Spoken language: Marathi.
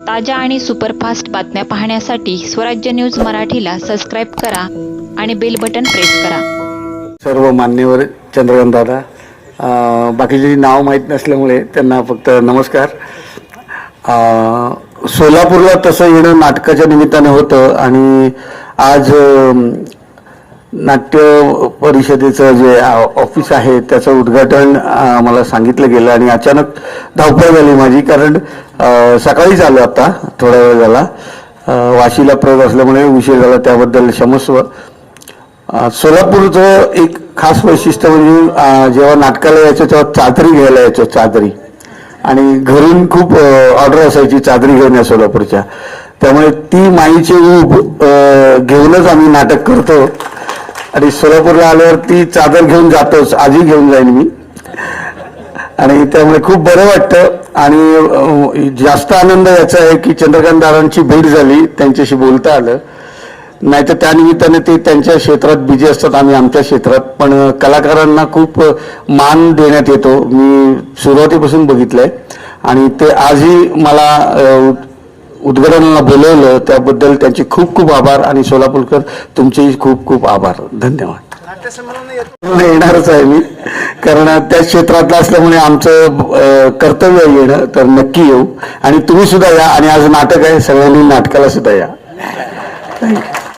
ताज्या आणि सुपरफास्ट बातम्या पाहण्यासाठी स्वराज्य न्यूज मराठीला सबस्क्राईब करा आणि बेल बटन प्रेस करा. सर्व मान्यवर चंद्रकांत दादा अं, बाकीचे नाव माहीत नसल्यामुळे त्यांना फक्त नमस्कार. अं, सोलापूरला तसं येणं नाटकाच्या निमित्ताने होतं आणि आज अं, नाट्य परिषदेचं जे ऑफिस आहे त्याचं उद्घाटन मला सांगितलं गेलं आणि अचानक धावपळ झाली माझी. कारण सकाळीच आलो आता थोडा वेळ झाला वाशीला प्रयोग असल्यामुळे उशीर झाला त्याबद्दल क्षमस्व. सोलापूरचं एक खास वैशिष्ट्य म्हणजे जेव्हा नाटकाला यायचं तेव्हा चादरी घ्यायला यायचो चादरी. आणि घरून खूप ऑर्डर असायची चादरी घेऊन या सोलापूरच्या. त्यामुळे ती माईची ऊब घेऊनच आम्ही नाटक करतो. आणि सोलापूरला आल्यावर ती चादर घेऊन जातोच. आजही घेऊन जाईन मी. आणि त्यामुळे खूप बरं वाटतं. आणि जास्त आनंद याचा आहे की चंद्रकांत दादांची भेट झाली त्यांच्याशी बोलता आलं. नाही तर ते त्यांच्या क्षेत्रात बिझी असतात आम्ही आमच्या क्षेत्रात. पण कलाकारांना खूप मान देण्यात येतो. मी सुरुवातीपासून बघितलंय. आणि ते आजही मला उद्घाटनाला बोलवलं त्याबद्दल त्यांचे खूप खूप आभार आणि सोलापूरकर तुमचेही खूप खूप आभार. धन्यवाद. येणारच आहे मी. कारण त्या क्षेत्रातलं असल्यामुळे आमचं कर्तव्य आहे येणं तर नक्की येऊ. आणि तुम्ही सुद्धा या आणि आज नाटक आहे सगळ्यांनी नाटकाला सुद्धा या. थँक्यू